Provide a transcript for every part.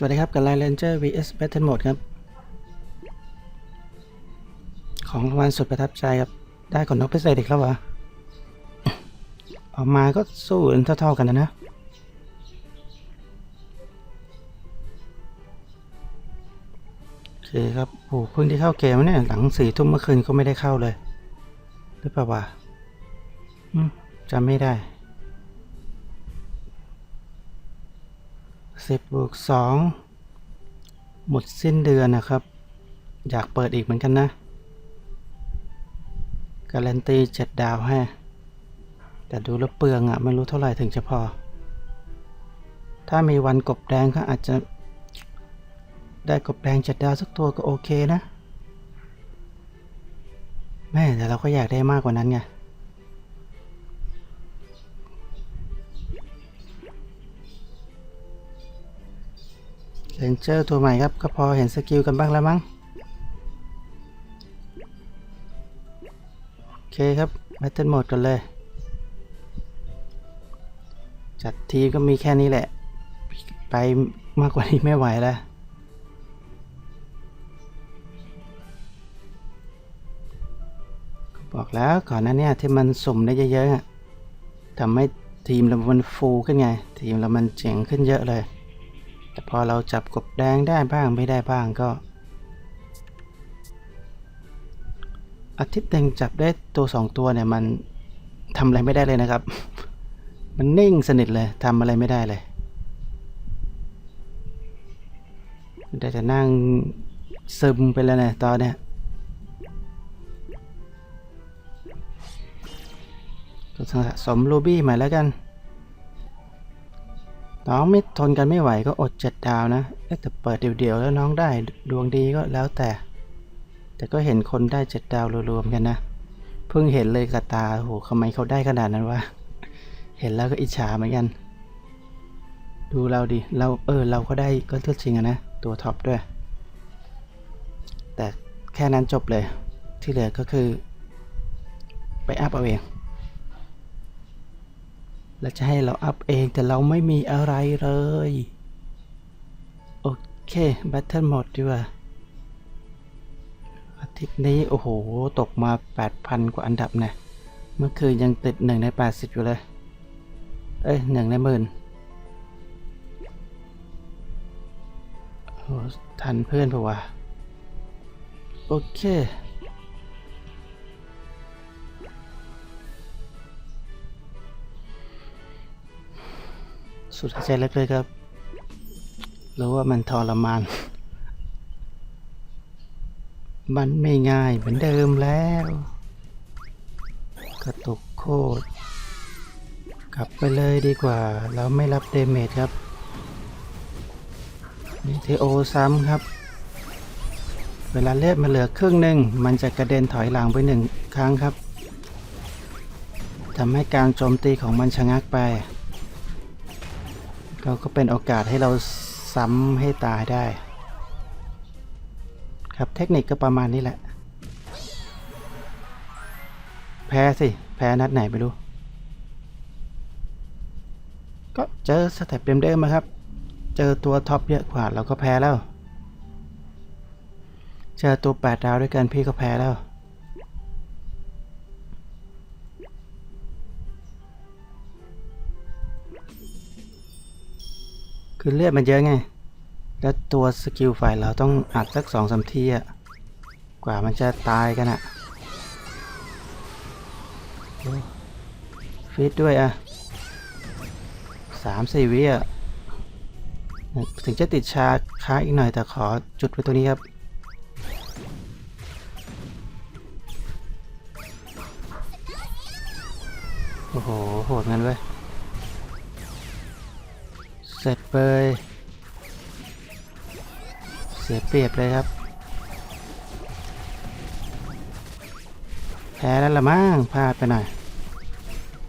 สวัสดีครับกับ Line Ranger vs Battle Mode ครับ ของรางวัลสุดประทับใจครับ ได้ขนนกพิเศษอีกแล้วเหรออกมาก็สู้กันเท่าๆกันนะนะโอเคครับโอ้เพิ่งที่เข้าเกมเนี่ยหลังสี่ทุ่มเมื่อคืนก็ไม่ได้เข้าเลย หรือเปล่าวะจำไม่ได้ สิบบวกสองหมดสิ้นเดือนนะครับ อยากเปิดอีกเหมือนกันนะ การันตีเจ็ดดาวให้ แต่ดูแล้วเปลืองอะ่ะไม่รู้เท่าไหร่ถึงจะพอ ถ้ามีวันกบแดงก็อาจจะ ได้กบแดงเจ็ดดาวสักตัวก็โอเคนะ แม่แต่เราก็อยากได้มากกว่านั้นไง เรนเจอร์ตัวใหม่ครับ ก็พอเห็นสกิลกันบ้างแล้วมั้ง โอเคครับแบตเทิลโหมดกันเลย จัดทีมก็มีแค่นี้แหละ ไปมากกว่านี้ไม่ไหวแล้วบอกแล้วก่อนหน้านี้ที่มันสุ่มได้เยอะๆทำให้ทีมเรามันฟูขึ้นไง ทีมเรามันเจ๋งขึ้นเยอะเลย แต่พอเราจับกบแดงได้บ้างไม่ได้บ้างก็ อาทิตย์หนึ่งจับได้ตัวสองตัวเนี่ยมันทำอะไรไม่ได้เลยนะครับ มันนิ่งสนิทเลยทำอะไรไม่ได้เลยได้แต่นั่งซึมไปแล้วเนี่ยตอนเนี้ยสะสมรูบี้ใหม่แล้วกัน น้องไม่ทนกันไม่ไหวก็อดเจ็ดดาวนะแต่เปิดเดี่ยวๆแล้วน้องได้ดวงดีก็แล้วแต่ แต่ก็เห็นคนได้เจ็ดดาวรวมๆกันนะ เพิ่งเห็นเลยกับตาโหทำไมเขาได้ขนาดนั้นวะ เห็นแล้วก็อิจฉาเหมือนกัน ดูเราดิ เราเออเราก็ได้ก็เลือกจริงอะนะ ตัวท็อปด้วย แต่แค่นั้นจบเลย ที่เหลือก็คือ ไปอัพเอาเอง แล้วจะให้เราอัพเองแต่เราไม่มีอะไรเลย โอเค Battle Mode ดีกว่าอาทิตย์นี้ โอ้โห ตกมา 8,000 กว่าอันดับนะ เมื่อคืนยังติด 1 ใน 80 อยู่เลย เอ้ย1ในหมื่นโอ้ทันเพื่อนปะวะ โอเค สุดหายใจลึกเลยครับ รู้ว่ามันทรมาน มันไม่ง่ายเหมือนเดิมแล้ว กระตุกโคตร กลับไปเลยดีกว่า เราไม่รับเดเมจครับมีเทโอซ้ำครับ เวลาเลือดมาเหลือครึ่งหนึ่ง มันจะกระเด็นถอยหลังไปหนึ่งครั้งครับทำให้การโจมตีของมันชะงักไป ก็ก็เป็นโอกาสให้เราซ้ำให้ตายได้ ครับเทคนิคก็ประมาณนี้แหละ แพ้สิ แพ้นัดไหนไม่รู้ ก็เจอสเต็ปเดิมๆมาครับ เจอตัวท็อปเยอะกว่าเราก็แพ้แล้ว เจอตัว 8 ดาวด้วยกันพี่ก็แพ้แล้ว คือเลือดมันเยอะไง แล้วตัวสกิลฝ่ายเราต้องอัดสักสองสามทีอะกว่ามันจะตายกันอะฟีดด้วยอะสามสี่วิอะถึงจะติดชาร์จค้าอีกหน่อยแต่ขอจุดไว้ตรงนี้ครับ โอ้โห โหดงั้นเว้ย เสร็จเลยเสียเปรียบเลยครับ แพ้แล้วละมั้งพลาดไปหน่อย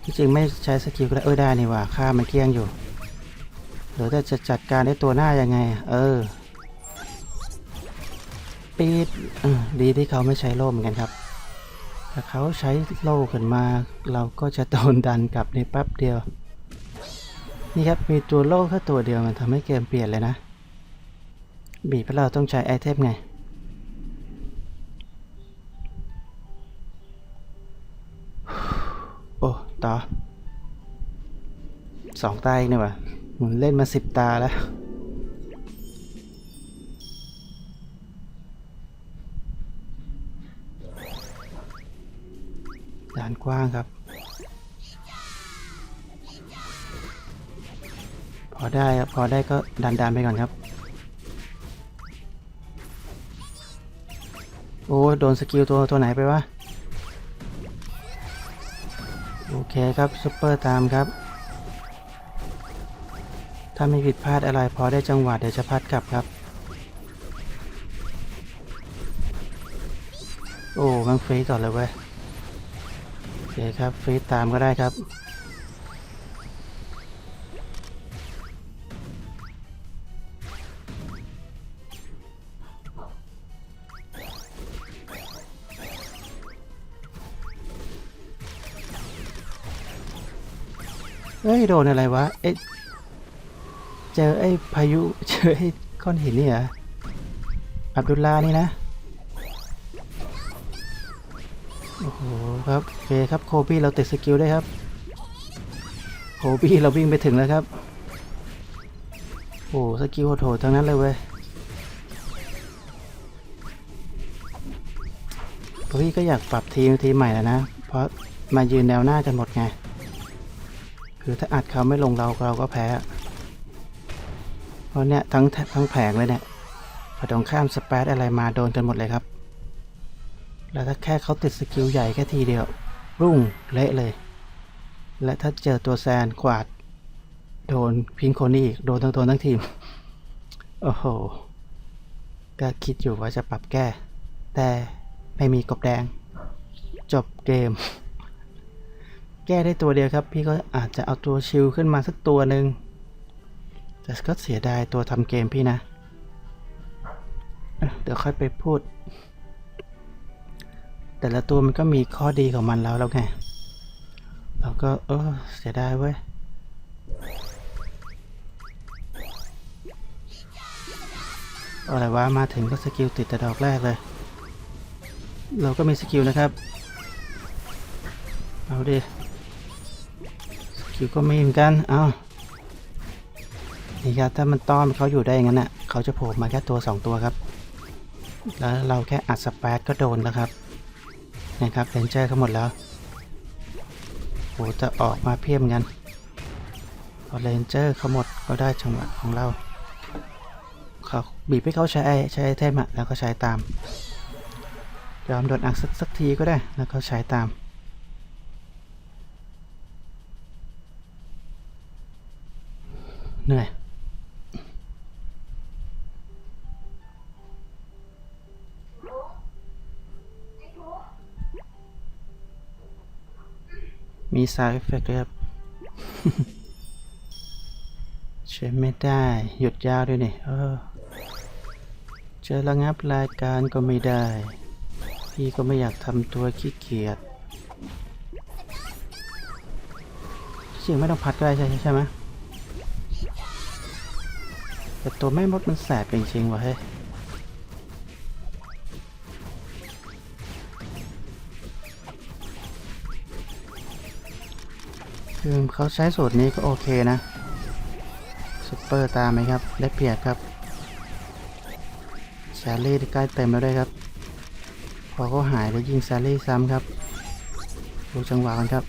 ที่จริงไม่ใช้สกิลก็ได้เออได้นี่ว่าค่ามันเกี้ยงอยู่หรือจะจัดการได้ตัวหน้ายังไง เออปีดดีที่เขาไม่ใช้โล่เหมือนกันครับถ้าเขาใช้โล่ขึ้นมา เราก็จะโดนดันกลับในแป๊บเดียว นี่ครับ มีตัวโล่แค่ตัวเดียวมันทำให้เกมเปลี่ยนเลยนะ บีบเพราะเราต้องใช้ไอเทมไง โอ้ ต่อสองตาอีกนี่หว่าเหมือนเล่นมาสิบตาแล้วด่านกว้างครับ พอได้ครับพอได้ก็ดันดานๆไปก่อนครับ โอ้โดนสกิลตัวตัวไหนไปวะ โอเคครับซุปเปอร์ตามครับ ถ้าไม่ผิดพลาดอะไรพอได้จังหวะเดี๋ยวจะพัดกลับครับ โอ้มันฟรีก่อนเลยเว้ยโอเคครับฟรีตามก็ได้ครับ โดนอะไรวะ เอ๊ะ เจอไอ้พายุ เจอไอ้ก้อนหินนี่เหรอ อับดุลลานี่นะ โอ้โหครับ โอเคครับโคบี้เราติดสกิลได้ครับ โคบี้เราวิ่งไปถึงแล้วครับ โอ้สกิลโหดๆทั้งนั้นเลยเว้ยโคบี้ก็อยากปรับทีมทีมใหม่แล้วนะ เพราะมายืนแนวหน้ากันหมดไง คือถ้าอัดเขาไม่ลงเราเราก็แพ้ เพราะเนี่ยทั้งทั้งแผงเลยเนี่ยพอตรงข้ามสเปซอะไรมาโดนกันหมดเลยครับ แล้วถ้าแค่เขาติดสกิลใหญ่แค่ทีเดียว รุ่งเละเลย และถ้าเจอตัวแซนกวาด โดนพิงโคนี่อีก โดนทั้งตัวทั้งทีม โอ้โห ก็คิดอยู่ว่าจะปรับแก้ แต่ไม่มีกบแดง จบเกม แก้ได้ตัวเดียวครับ พี่ก็อาจจะเอาตัวชิลขึ้นมาสักตัวหนึ่งแต่ก็เสียดายตัวทำเกมพี่นะ เดี๋ยวค่อยไปพูด แต่ละตัวมันก็มีข้อดีของมันแล้วแล้วไงเราก็เออเสียดายเว้ยอะไรวะมาถึงก็สกิลติดแต่ดอกแรกเลย เราก็มีสกิลนะครับ เอาดิ สกิลก็มีเหมือนกันเอานี่ครับถ้ามันต้อนเขาอยู่ได้ย่างนั้นน่ะเขาจะโผล่มาแค่ตัวสองตัวครับ แล้วเราแค่อัดสเปซก็โดนแล้วครับนะครับเรนเจอร์เขาหมดแล้วโหจะออกมาเพียบเหมือนกันพอเรนเจอร์เขาหมดก็ได้จังหวะของเราเขาบีบให้เขาใช้ใช้ไอเทมอะแล้วก็ใช้ตามยอมโดนอักสักสักทีก็ได้แล้วก็ใช้ตาม เหนื่อยมีสายเอฟเฟกต์ด้วยครับ ใช้ไม่ได้ หยุดยาวด้วยนี่ เออ จะระงับรายการก็ไม่ได้ พี่ก็ไม่อยากทำตัวขี้เกียจจริงไม่ต้องพัดก็ได้ใช่ใช่ไหม แต่ตัวแม่มดมันแสบจริงๆวะเฮ้ยคือเขาใช้สูตรนี้ก็โอเคนะซุปเปอร์ตามไหมครับ ได้เปรียบครับแซลลี่ใกล้เต็มแล้วด้วยครับ พอเขาหายแล้วยิงแซลลี่ซ้ำครับ ดูจังหวะกันครับ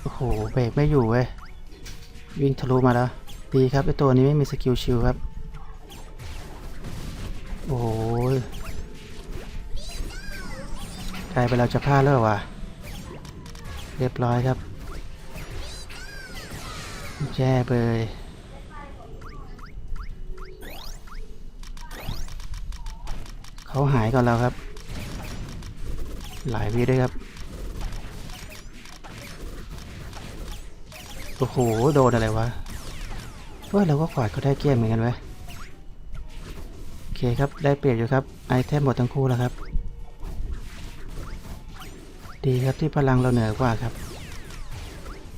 โอ้โห เบรกไม่อยู่เว้ย วิ่งทะลุมาแล้ว ดีครับไอตัวนี้ไม่มีสกิลชิลครับ โอ้ยกลายไปนเราจะพลาดแล้ววะเรียบร้อยครับแย่เบยเขาหายก่อนแล้วครับ หลายวีด้วยครับ โอ้โห โดนอะไรวะเว่าเราก็ขวาดเขาได้เกมเหมือนกันเว้ยโอเคครับ ได้เปรียบอยู่ครับ ไอเทมหมดทั้งคู่แล้วครับ ดีครับที่พลังเราเหนือกว่าครับ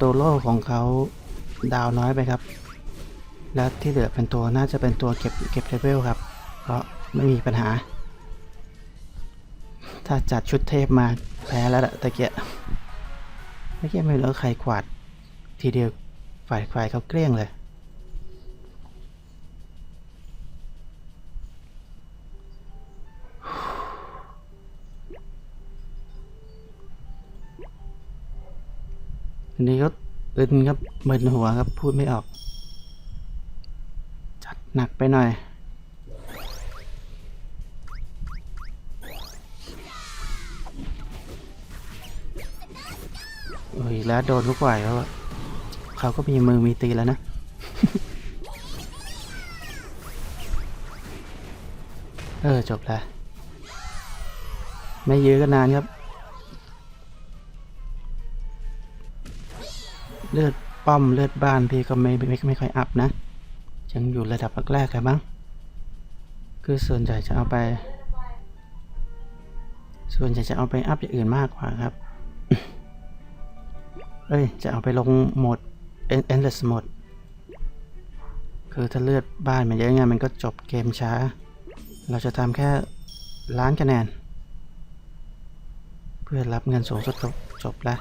ตัวโล่ของเขาดาวน้อยไปครับ แล้วที่เหลือเป็นตัวน่าจะเป็นตัวเก็บเก็บเลเวลครับ ก็ไม่มีปัญหา ถ้าจัดชุดเทพมาแพ้แล้วละตะเกียะตะเกียะไม่รู้ใครกวาด ทีเดียวฝ่ายฝ่ายเขาเกลี้ยงเลยทีนี้ก็อึนครับมึนหัวครับพูดไม่ออก จัดหนักไปหน่อยโอ้ยแล้วโดนลูกไหวแล้วอะ เขาก็มีมือมีตีแล้วนะ เออ จบแล้ว ไม่ยื้อกันนานครับ เลือดป้อมเลือดบ้านพี่ก็ไม่ไม่ไม่ค่อยอัพนะ ยังอยู่ระดับแรกๆกันบ้างคือส่วนใหญ่จะเอาไป ส่วนใหญ่จะเอาไปอัพอย่างอื่นมากกว่าครับ เอ้ย จะเอาไปลงโหมด en- endless mode คือถ้าเลือดบ้านมันเยอะไงมันก็จบเกมช้า เราจะทำแค่ล้านคะแนน เพื่อรับเงินสูงสุดก็จบแล้ว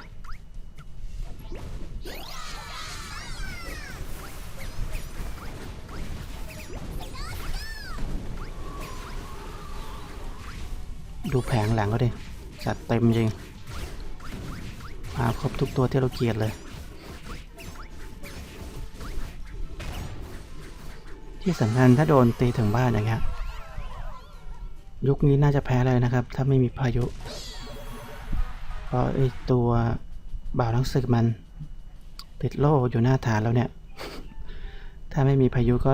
ดูแผงหลังก็ดิ จัดเต็มจริง มาครบทุกตัวที่เราเกลียดเลย ที่สำคัญถ้าโดนตีถึงบ้านอย่างเงี้ยยุคนี้น่าจะแพ้เลยนะครับ ถ้าไม่มีพายุเพราะไอตัวบ่าวนักศึกมัน ติดโล่อยู่หน้าฐานแล้วเนี่ย ถ้าไม่มีพายุก็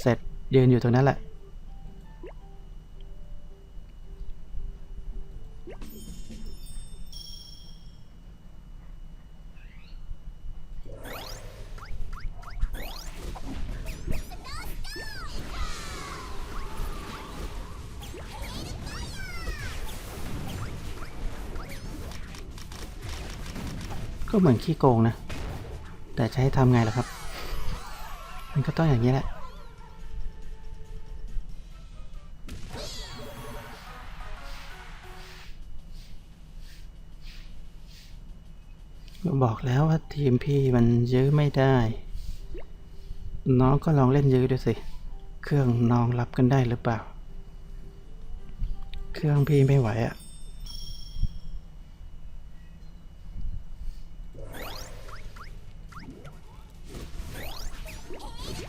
เสร็จยืนอยู่ตรงนั้นแหละ ก็เหมือนขี้โกงนะ แต่จะให้ทำไงล่ะครับ มันก็ต้องอย่างนี้แหละก็บอกแล้วว่าทีมพี่มันยื้อไม่ได้ น้องก็ลองเล่นยื้อดูสิ เครื่องน้องรับกันได้หรือเปล่า เครื่องพี่ไม่ไหวอะ่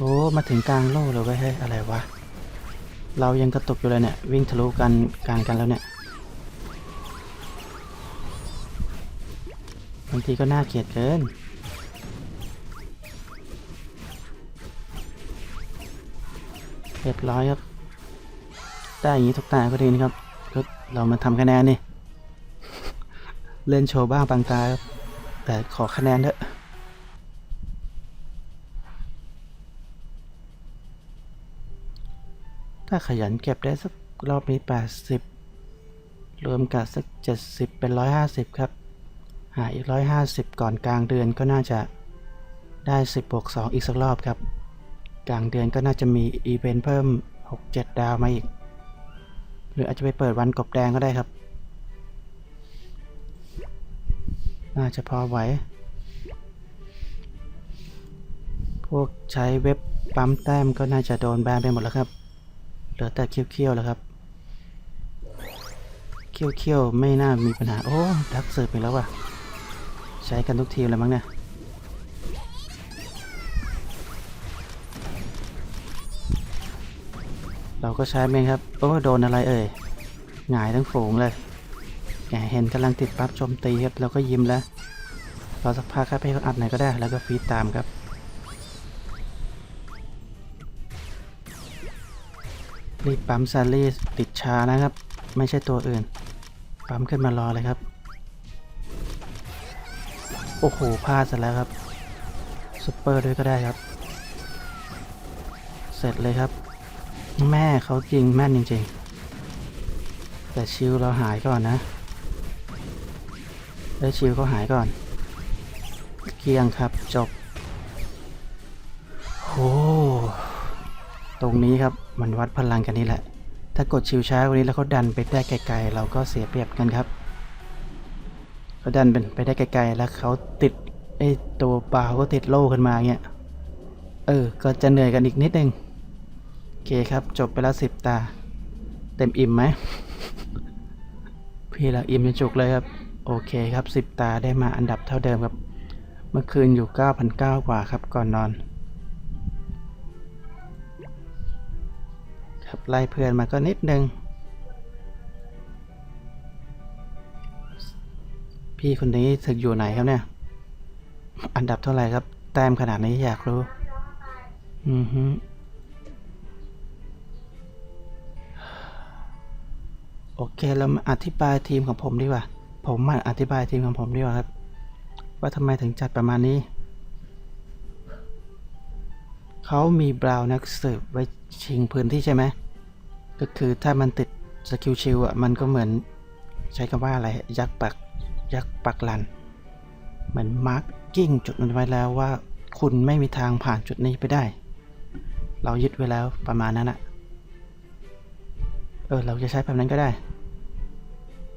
อ้มาถึงกลางโลกเลยเว้ยเฮ้ยอะไรวะ เรายังกระตุกอยู่เลยเนี่ย วิ่งทะลุกันกลางกันแล้วเนี่ยบางทีก็น่าเกลียดเกินเรียบร้อยครับ ได้อย่างนี้ทุกตาก็ดีนะครับก็เรามาทำคะแนนนี่ เล่นโชว์บ้างบางตาครับแต่ขอคะแนนเถอะ ถ้าขยันเก็บได้สักรอบนี้ 80 รวมกับสัก 70 เป็น 150 ครับ หาอีก 150 ก่อนกลางเดือนก็น่าจะได้10บวก2อีกสักรอบครับ กลางเดือนก็น่าจะมีอีเวนต์เพิ่ม 6-7 ดาวมาอีก หรืออาจจะไปเปิดวันกบแดงก็ได้ครับ น่าจะพอไหว พวกใช้เว็บปั๊มแต้มก็น่าจะโดนแบนไปหมดแล้วครับ เหลือแต่เคี้ยวๆแล้วครับ เคี้ยวๆไม่น่ามีปัญหา โอ้ดักเสิร์ฟไปแล้วว่ะ ใช้กันทุกทีมเลยมั้งเนี่ย เราก็ใช้เองครับ โอ้โดนอะไรเอ่ย หงายทั้งฝูงเลยแหมเห็นกำลังติดปั๊บโจมตีครับเราก็ยิ้มแล้ว รอสักพักครับให้เขาอัดไหนอยก็ได้ แล้วก็ฟีดตามครับ รีบปั๊มซารีติดชานะครับ ไม่ใช่ตัวอื่น ปั๊มขึ้นมารอเลยครับ โอ้โหพลาดซะแล้วครับซุปเปอร์ด้วยก็ได้ครับ เสร็จเลยครับ แม่เขาจริงแม่นจริง ๆ แต่ชิวเราหายก่อนนะได้วชิวเขาหายก่อน เกลียงครับจบโอ้ตรงนี้ครับ มันวัดพลังกันนี่แหละ ถ้ากดชิวช้ากว่านี้แล้วเขาดันไปได้ไกลๆ เราก็เสียเปรียบกันครับเขาดันเป็นไปได้ไกลๆ แล้วเขาติดไอตัวปลาก็ติดโล่ขึ้นมาเงี้ย เออ ก็จะเหนื่อยกันอีกนิดนึงโอเคครับ จบไปแล้วสิบตา เต็มอิ่มไหม พี่ละอิ่มจนจุกเลยครับ โอเคครับสิบตาได้มาอันดับเท่าเดิมครับ เมื่อคืนอยู่ 9,900 กว่าครับก่อนนอน ครับไล่เพื่อนมาก็นิดนึง พี่คนนี้ถึกอยู่ไหนครับเนี่ย อันดับเท่าไหร่ครับ แต้มขนาดนี้อยากรู้ อือฮึโอเคเรามาอธิบายทีมของผมดีกว่า ผมมาอธิบายทีมของผมดีกว่าครับ ว่าทำไมถึงจัดประมาณนี้ เขามีบราวน์นักสืบไว้ชิงพื้นที่ใช่ไหม ก็คือถ้ามันติดสกิลชิลอะมันก็เหมือนใช้คำว่าอะไรยักษ์ปักยักษ์ปักลัน เหมือนมาร์กกิ้งจุดนั้นไว้แล้วว่าคุณไม่มีทางผ่านจุดนี้ไปได้ เรายึดไว้แล้วประมาณนั้นอะเออเราจะใช้แบบนั้นก็ได้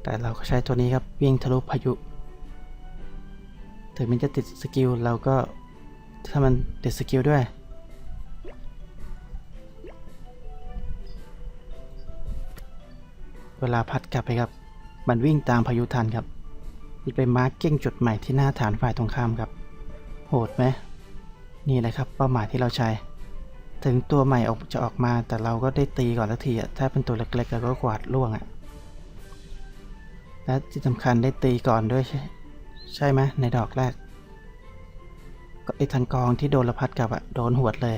แต่เราก็ใช้ตัวนี้ครับวิ่งทะลุพายุ ถึงมันจะติดสกิลเราก็ถ้ามันติดสกิลด้วย เวลาพัดกลับไปครับ มันวิ่งตามพายุทันครับมันไปมาร์กเก้งจุดใหม่ที่หน้าฐานฝ่ายตรงข้ามครับ โหดไหมนี่แหละครับเป้าหมายที่เราใช้ ถึงตัวใหม่ออกจะออกมาแต่เราก็ได้ตีก่อนสักทีอะถ้าเป็นตัวเล็กๆเราก็กวาดล่วงอะและที่สำคัญได้ตีก่อนด้วยใช่ใช่ไหมในดอกแรก ก็ไอ้ทันกองที่โดนระพัดกลับอะโดนหวดเลย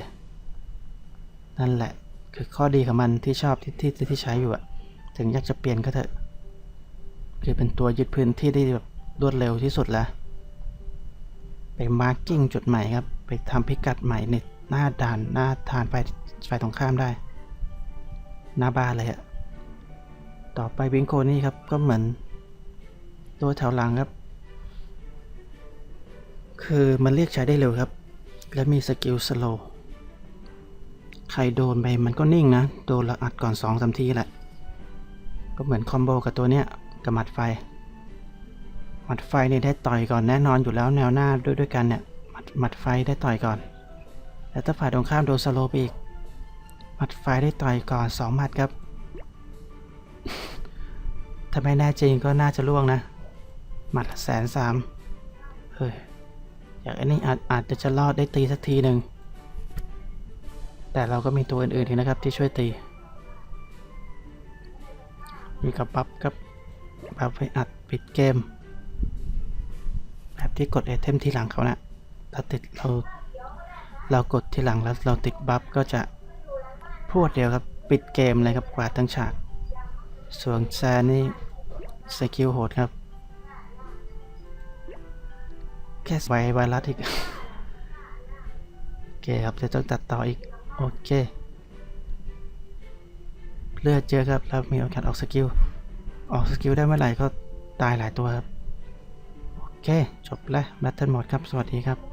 นั่นแหละคือข้อดีของมันที่ชอบที่ที่ที่ใช้อยู่อะ ถึงอยากจะเปลี่ยนก็เถอะ คือเป็นตัวยึดพื้นที่ได้แบบรวดเร็วที่สุดแล้ว ไปมาร์กิ้งจุดใหม่ครับ ไปทำพิกัดใหม่ในหน้าด่านหน้าฐานไฟไฟตรงข้ามได้ หน้าบ้านเลยอะต่อไปวิงโคนี่ครับก็เหมือน ตัวแถวหลังครับ คือมันเรียกใช้ได้เร็วครับ และมีสกิลสโลว์ใครโดนไปมันก็นิ่งนะ โดนละอัดก่อน2อสทีแหละ ก็เหมือนคอมโบกับตัวเนี้ยกับหมัดไฟ หมัดไฟเนี่ยได้ต่อยก่อนแน่นอนอยู่แล้วแนวหน้าด้วยด้วยกันเนี่ยหมัดหมัดไฟได้ต่อยก่อน แล้วถ้าฝ่ายตรงข้ามโดนสโลไปอีก หมัดไฟได้ต่อยก่อนสองหมัดครับ ถ้าไม่แน่จริงก็น่าจะล่วงนะ หมัดแสนสามเฮ้ย อยากอันนี้อาจอาจจะจะรอดได้ตีสักทีหนึ่ง แต่เราก็มีตัวอื่นๆอีกนะครับที่ช่วยตี มีกับบัฟกับบัฟไปอัดปิดเกม แบบที่กดไอเทมทีหลังเขานะ่ะถ้าติดเราเรากดทีหลังแล้วเราติดบัฟก็จะพวดเดียวครับปิดเกมเลยครับกวาดทั้งฉาก ส่วนแซนนี่สกิลโหดครับแค่ไวไวรัสอีก โอเคครับจะต้องตัดต่ออีก โอเค เลือดเจอครับ แล้วมีโอกาสออกสกิล ออกสกิลได้เมื่อไหร่ก็ตายหลายตัวครับ โอเค จบแล้วแบตเทิลหมดครับ สวัสดีครับ